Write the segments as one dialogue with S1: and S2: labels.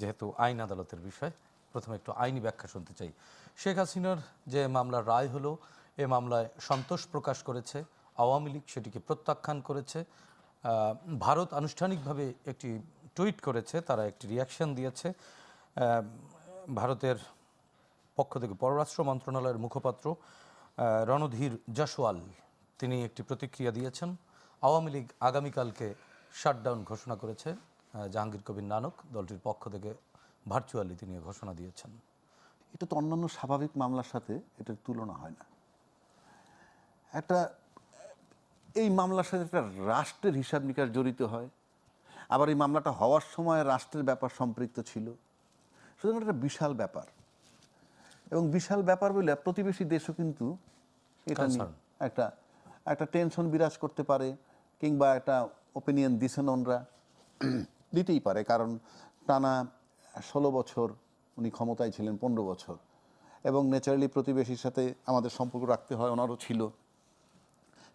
S1: যেহেতু আইন আদালতের বিষয়, প্রথমে একটু আইনি ব্যাখ্যা শুনতে চাই। শেখ হাসিনার যে মামলার রায় হলো, এ মামলায় সন্তোষ প্রকাশ করেছে, আওয়ামী লীগ সেটিকে প্রত্যাখ্যান করেছে ভারত আনুষ্ঠানিকভাবে একটি টুইট করেছে, তারা একটি রিয়াকশন দিয়েছে ভারতের পক্ষ থেকে পররাষ্ট্র মন্ত্রণালয়ের মুখপাত্র রণধীর জাসওয়াল তিনি একটি প্রতিক্রিয়া দিয়েছেন। আওয়ামী লীগ আগামীকালকে শাটডাউন ঘোষণা করেছে। জাহাঙ্গীর কবির নানক দলটির পক্ষ থেকে ভার্চুয়ালি তিনি ঘোষণা দিয়েছেন।
S2: এটা তো অন্যান্য স্বাভাবিক মামলার সাথে এটার তুলনা হয় না। একটা এই মামলার সাথে একটা রাষ্ট্রের হিসাব নিকাশ জড়িত হয়। আবার এই মামলাটা হওয়ার সময় রাষ্ট্রের ব্যাপার সম্পৃক্ত ছিল। সুতরাং একটা বিশাল ব্যাপার। এবং বিশাল ব্যাপার বলে প্রতিবেশী দেশও কিন্তু এটা একটা একটা টেনশন বিরাজ করতে পারে কিংবা একটা ওপিনিয়ন দিছেন ওনরা দিতেই পারে, কারণ টানা ষোলো বছর উনি ক্ষমতায় ছিলেন, পনেরো বছর। এবং ন্যাচারালি প্রতিবেশীর সাথে আমাদের সম্পর্ক রাখতে হয়, ওনারও ছিল।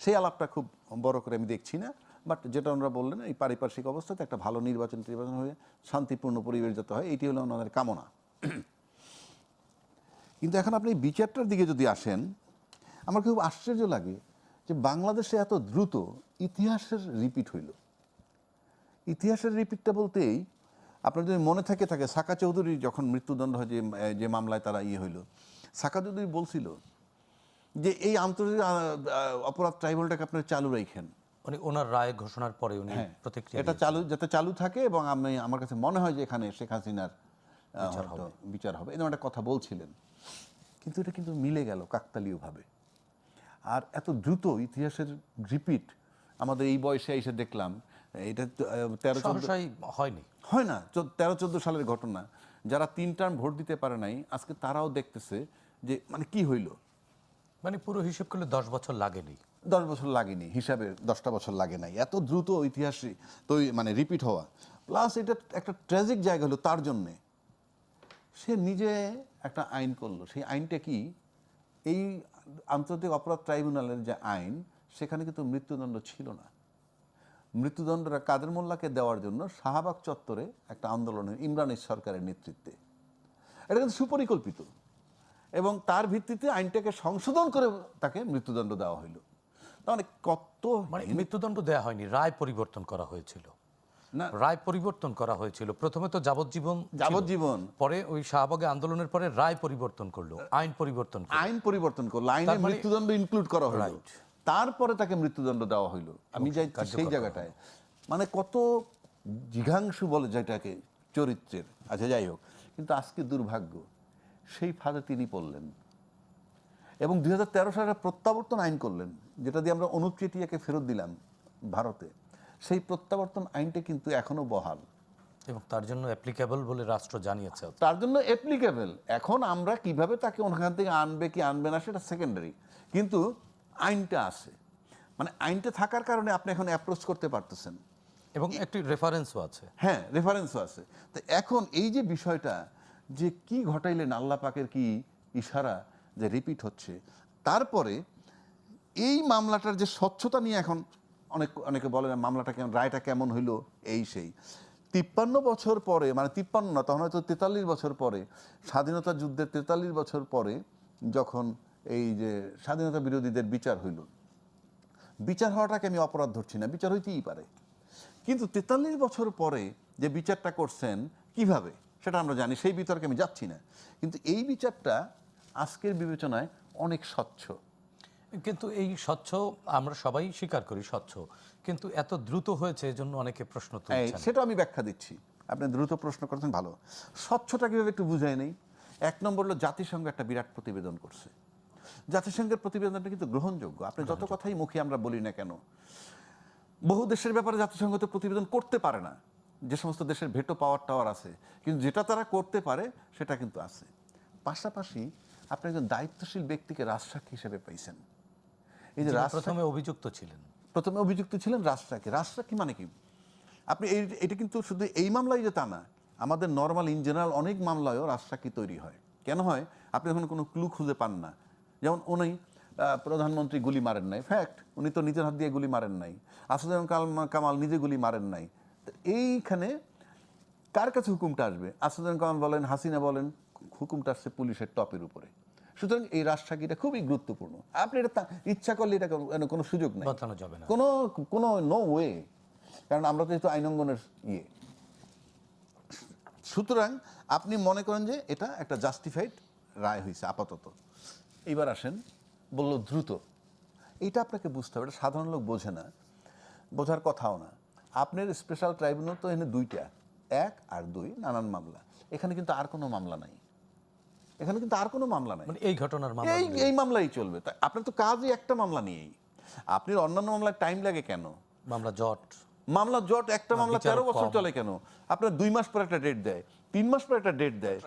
S2: সেই আলাপটা খুব বড় করে আমি দেখছি না বাট যেটা ওনারা বললেন, এই পারিপার্শ্বিক অবস্থাতে একটা ভালো নির্বাচন নির্বাচন হয়ে শান্তিপূর্ণ পরিবেশ যাতে হয়, এটি হলো ওনাদের কামনা। কিন্তু এখন আপনি বিচারটার দিকে যদি আসেন, আমার খুব আশ্চর্য লাগে যে বাংলাদেশে এত দ্রুত ইতিহাসের রিপিট হইল। ইতিহাসের রিপিটটা বলতেই আপনার যদি মনে থাকে থাকে সাকা চৌধুরী যখন মৃত্যুদণ্ড হয় যে যে মামলায় তারা ইয়ে হইল সাকা চৌধুরী বলছিল যে এই আন্তর্জাতিক অপরাধ ট্রাইব্যুনালটাকে আপনারা চালু রাখেন
S1: উনি ওনার রায় ঘোষণার পরে উনি প্রতিক্রিয়া
S2: এটা চালু যাতে চালু থাকে এবং আমি আমার কাছে মনে হয় যে এখানে শেখ হাসিনার বিচার হবে। এরকম একটা কথা বলছিলেন। কিন্তু এটা কিন্তু মিলে গেল কাকতালীয়ভাবে। আর এত দ্রুত ইতিহাসের রিপিট আমাদের এই বয়সে এসে দেখলাম এটা তেরো
S1: হয়নি।
S2: হয় না তেরো চোদ্দ সালের ঘটনা। যারা তিন টার্ম ভোট দিতে পারে নাই আজকে তারাও দেখতেছে যে মানে কি হইল?
S1: মানে পুরো হিসেব করলে দশ বছর লাগেনি।
S2: দশ বছর লাগেনি হিসাবে দশটা বছর লাগে নাই। এত দ্রুত ইতিহাসে তো মানে রিপিট হওয়া। প্লাস এটা একটা ট্র্যাজিক জায়গা হলো তার জন্যে। সে নিজে একটা আইন করল। সেই আইনটা কি? এই আন্তর্জাতিক অপরাধ ট্রাইব্যুনালের যে আইন সেখানে কিন্তু মৃত্যুদণ্ড ছিল না। মৃত্যুদণ্ডটা কাদের মোল্লাকে দেওয়ার জন্য শাহবাগ চত্বরে একটা আন্দোলনের ইমরানের সরকারের নেতৃত্বে। এটা কিন্তু সুপরিকল্পিত। এবং তার ভিত্তিতে আইনটাকে সংশোধন করে তাকে মৃত্যুদণ্ড দেওয়া হইল। মানে কত
S1: মানে মৃত্যুদণ্ড দেওয়া হয়নি রায় পরিবর্তন করা হয়েছিল।
S2: না।
S1: রায় পরিবর্তন করা হয়েছিল। প্রথমে তো যাবজ্জীবন
S2: যাবজ্জীবন।
S1: পরে ওই শাহবাগে আন্দোলনের পরে রায় পরিবর্তন করল আইন পরিবর্তন করল।
S2: আইন পরিবর্তন করল। আইনে
S1: মানে-
S2: মৃত্যুদণ্ড ইনক্লুড করা হলো. তারপরে তাকে মৃত্যুদণ্ড দেওয়া হইল। আমি যাই সেই জায়গাটায় মানে কত জিঘাংশু বলে যেটাকে চরিত্রের। আচ্ছা যাই হোক কিন্তু আজকে দুর্ভাগ্য সেই ফাঁদে তিনি পড়লেন। এবং দুই হাজার তেরো সালে প্রত্যাবর্তন আইন করলেন যেটা দিয়ে আমরা অনুপ চেটিয়াকে ফেরত দিলাম ভারতে। সেই প্রত্যাবর্তন আইনটা কিন্তু এখনও বহাল।
S1: এবং তার জন্য অ্যাপ্লিকেবল বলে রাষ্ট্র জানিয়েছে
S2: তার জন্য অ্যাপ্লিকেবল এখন আমরা কীভাবে তাকে ওখান থেকে আনবে কি আনবে না সেটা সেকেন্ডারি কিন্তু আইনটা আছে। মানে আইনটা থাকার কারণে আপনি এখন অ্যাপ্রোচ করতে পারতেছেন।
S1: এবং একটি রেফারেন্সও আছে।
S2: হ্যাঁ রেফারেন্সও আছে। তো এখন এই যে বিষয়টা যে কি ঘটাইলেন আল্লাহ পাকের কি ইশারা যে রিপিট হচ্ছে তারপরে এই মামলাটার যে স্বচ্ছতা নিয়ে এখন অনেক অনেকে বলে না মামলাটা কেমন রায়টা কেমন হইল এই সেই। তিপ্পান্ন বছর পরে মানে তিপ্পান্ন না তখন হয়তো তেতাল্লিশ বছর পরে স্বাধীনতা যুদ্ধের তেতাল্লিশ বছর পরে যখন এই যে স্বাধীনতা বিরোধীদের বিচার হইল। বিচার হওয়াটাকে আমি অপরাধ ধরছি না বিচার হইতেই পারে। কিন্তু তেতাল্লিশ বছর পরে যে বিচারটা করছেন কীভাবে? সেটা আমরা জানি সেই বিতর্কে আমি যাচ্ছি না। কিন্তু এই বিচারটা আজকের বিবেচনায় অনেক স্বচ্ছ।
S1: কিন্তু এই স্বচ্ছ আমরা সবাই স্বীকার করি স্বচ্ছ। কিন্তু এত দ্রুত হয়েছে এজন্য অনেকে প্রশ্ন তুলছেন।
S2: সেটা আমি ব্যাখ্যা দিচ্ছি। আপনি দ্রুত প্রশ্ন করছেন ভালো। স্বচ্ছটা কীভাবে একটু বুঝাই নেই? এক নম্বর হলো জাতিসংঘ একটা বিরাট প্রতিবেদন করছে। জাতিসংঘের প্রতিবেদনটা কিন্তু গ্রহণযোগ্য। আপনি যত কথাই মুখে আমরা বলি না কেন বহু দেশের ব্যাপারে জাতিসংঘ তো প্রতিবেদন করতে পারে না। যে সমস্ত দেশের ভেটো পাওয়ার টাওয়ার আছে কিন্তু যেটা তারা করতে পারে সেটা কিন্তু আছে। পাশাপাশি আপনি একজন দায়িত্বশীল ব্যক্তিকে রাজসাক্ষী হিসেবে পাইছেন। এই যে
S1: প্রথমে অভিযুক্ত ছিলেন।
S2: প্রথমে অভিযুক্ত ছিলেন রাজসাক্ষী। রাজসাক্ষী মানে কি? আপনি এই এটা কিন্তু শুধু এই মামলায় যে তা না আমাদের নর্মাল ইন জেনারেল অনেক মামলায়ও রাজসাক্ষী তৈরি হয়। কেন হয়? আপনি যখন কোনো ক্লু খুঁজে পান না যেমন উনি প্রধানমন্ত্রী গুলি মারেন নাই। ফ্যাক্ট উনি তো নিজের হাত দিয়ে গুলি মারেন নাই। আসাদুজ্জামান কামাল নিজে গুলি মারেন নাই। এইখানে কার কাছে হুকুমটা আসবে? আসাদুল কামাল বলেন হাসিনা বলেন হুকুমটা আসছে পুলিশের টপের উপরে। সুতরাং এই রাজশাহীটা খুবই গুরুত্বপূর্ণ। আপনি এটা ইচ্ছা করলে এটা কোনো- সুযোগ নেই। কোনো কোনো নো ওয়ে কারণ আমরা তো যেহেতু আইনঙ্গনের ইয়ে। সুতরাং আপনি মনে করেন যে এটা একটা জাস্টিফাইড রায় হয়েছে আপাতত। এইবার আসেন বলল দ্রুত। এটা আপনাকে বুঝতে হবে এটা সাধারণ লোক বোঝে না বোঝার কথাও না। আপনার স্পেশাল ট্রাইব্যুনাল তো এখানে দুইটা এক আর দুই নানান মামলা। এখানে কিন্তু আর কোনো মামলা নাই। এখানে কিন্তু আর কোনো মামলা নাই।
S1: মানে এই ঘটনার মামলা
S2: এই এই মামলাই চলবে। তাই আপনার তো কাজই একটা মামলা নিয়েই। আপনি অন্যান্য মামলায় টাইম লাগে কেন?
S1: মামলা জট।
S2: মামলা জট একটা মামলা তেরো বছর চলে কেন? আপনার দুই মাস পর একটা ডেট দেয় তিন মাস পর একটা ডেট দেয়।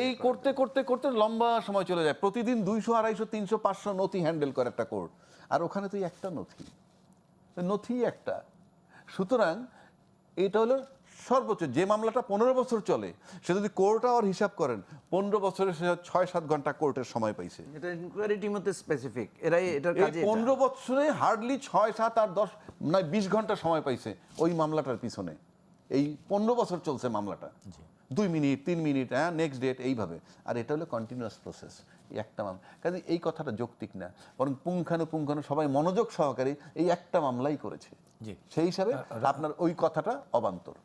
S2: এই করতে করতে করতে লম্বা সময় চলে যায়। প্রতিদিন দুইশো আড়াইশো তিনশো পাঁচশো নথি হ্যান্ডেল করে একটা কোর্ট আর ওখানে তো একটা নথি। নথি একটা। সুতরাং এটা হলো সর্বোচ্চ যে মামলাটা পনেরো বছর চলে সে যদি কোর্ট আওয়ার হিসাব করেন পনেরো বছরে সে ছয় সাত ঘণ্টা কোর্টের সময় পাইছে।
S3: এটা ইনকোয়ারি টিমতে স্পেসিফিক এরাই এটার কাজে
S2: পনেরো বছরে হার্ডলি ছয় সাত আর দশ নয় বিশ ঘণ্টা সময় পাইছে ওই মামলাটার পিছনে। এই পনেরো বছর চলছে মামলাটা। দুই মিনিট তিন মিনিট হ্যাঁ নেক্সট ডেট এইভাবে। আর এটা হলো কন্টিনিউয়াস প্রসেস একটা মামলা কাজে এই কথাটা যৌক্তিক না। বরং পুঙ্খানুপুঙ্খানু সবাই মনোযোগ সহকারে এই একটা মামলাই করেছে।
S1: জি।
S2: সেই হিসাবে আপনার ওই কথাটা অবান্তর।